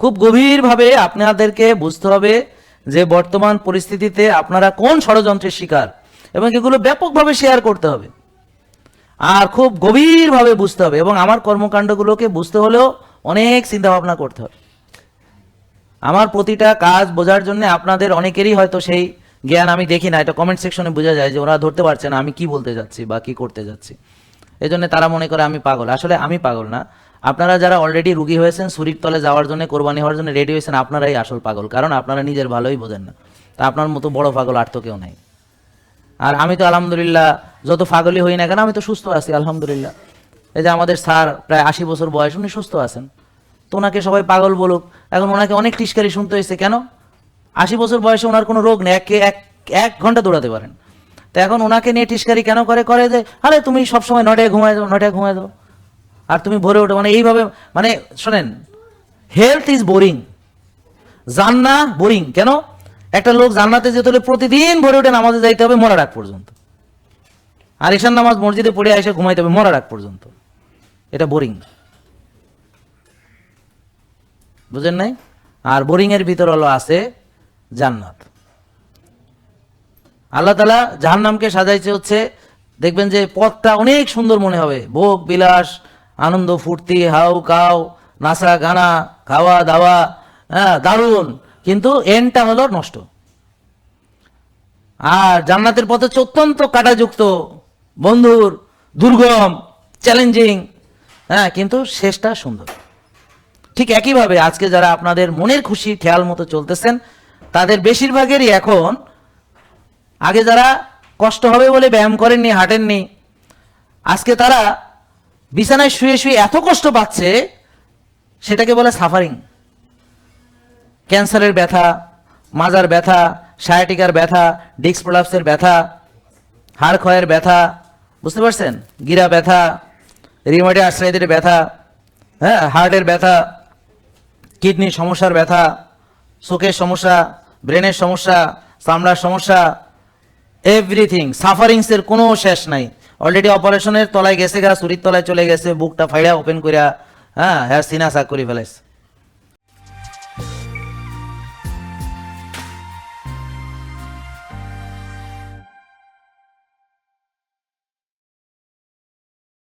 খুব গভীরভাবে আপনাদেরকে বুঝতে হবে যে বর্তমান পরিস্থিতিতে আপনারা কোন ষড়যন্ত্রের শিকার এবং এগুলো ব্যাপকভাবে শেয়ার করতে হবে। আর খুব গভীরভাবে বুঝতে হবে এবং আমার কর্মকাণ্ডগুলোকে বুঝতে হলেও অনেক চিন্তা ভাবনা করতে হবে। আমার প্রতিটা কাজ বোঝার জন্য আপনাদের অনেকেরই হয়তো সেই জ্ঞান আমি দেখি না। এটা কমেন্ট সেকশনে বোঝা যায় যে ওরা ধরতে পারছে না আমি কি বলতে যাচ্ছি বা কি করতে যাচ্ছি। এই জন্য তারা মনে করে আমি পাগল। আসলে আমি পাগল না। আপনারা যারা অলরেডি রুগী হয়েছেন সুরির তলে যাওয়ার জন্য, কোরবানি হওয়ার জন্য রেডি হয়েছেন, আপনারাই আসল পাগল। কারণ আপনারা নিজের ভালোই বোঝেন না। তা আপনার মতো বড় পাগল আর তো কেউ নাই। আর আমি তো আলহামদুলিল্লাহ, যত পাগলই হই না কেন, আমি তো সুস্থ আছি, আলহামদুলিল্লাহ। এই যে আমাদের স্যার প্রায় আশি বছর বয়স, উনি সুস্থ আছেন। তো ওনাকে সবাই পাগল বলুক। এখন ওনাকে অনেক টিস্কারি শুনতে হয়েছে, কেন? আশি বছর বয়সে ওনার কোনো রোগ নেই, এক এক এক ঘণ্টা দৌড়াতে পারেন। তো এখন ওনাকে নিয়ে টিস্কারি কেন করে? করে যে, আরে তুমি সবসময় নটায় ঘুমায় যাও নটায় ঘুমায় যাও। আর তুমি ভোরে ওঠো মানে এইভাবে মানে শোনেন হেলথ ইজ বোরিং জান্না বোরিং কেন? একটা লোক জান্নাতে যেতে হলে প্রতিদিন ভোরে উঠে নামাজে যাইতে হবে মরার আগ পর্যন্ত। আর ঈশান নামাজ মসজিদে পড়ে এসে ঘুমাইতে হবে মরার আগ পর্যন্ত। এটা বোরিং বুঝেন নাই? আর বোরিং এর ভিতর হলো আছে জান্নাত। আল্লাহ তালা জাহান্নামকে সাজাইছে হচ্ছে, দেখবেন যে পথটা অনেক সুন্দর মনে হবে। ভোগ, বিলাস আনন্দ, ফুর্তি হাউ কাউ নাচা, গানা, খাওয়া, দাওয়া হ্যাঁ দারুণ। কিন্তু এনটা হলো নষ্ট। আর জান্নাতের পথ হচ্ছে অত্যন্ত কাটাযুক্ত, বন্ধুর, দুর্গম চ্যালেঞ্জিং হ্যাঁ কিন্তু শেষটা সুন্দর। ঠিক একইভাবে আজকে যারা আপনাদের মনের খুশি খেয়াল মতো চলতেছেন, তাদের বেশিরভাগেরই এখন আগে যারা কষ্ট হবে বলে ব্যায়াম করেননি, হাঁটেননি, আজকে তারা বিছানায় শুয়ে শুয়ে এত কষ্ট পাচ্ছে, সেটাকে বলে সাফারিং ক্যান্সারের ব্যথা, মাজার ব্যথা সায়াটিকার ব্যথা ডিস্ক প্রলাপসের ব্যথা হাড় ক্ষয়ের ব্যথা, বুঝতে পারছেন? গিরা ব্যথা রিমোটে আশ্রয়দের ব্যথা হ্যাঁ হার্টের ব্যথা কিডনির সমস্যার ব্যথা, চোখের সমস্যা ব্রেনের সমস্যা, চামড়ার সমস্যা এভরিথিং সাফারিংসের কোনো শেষ নাই। অলরেডি অপারেশনের তলায় গেছে গা চুরির তলায় চলে গেছে, বুকটা ফাইড়া ওপেন করিয়া হ্যাঁ হ্যাঁ সিনা সাক করে ফেলাইছে।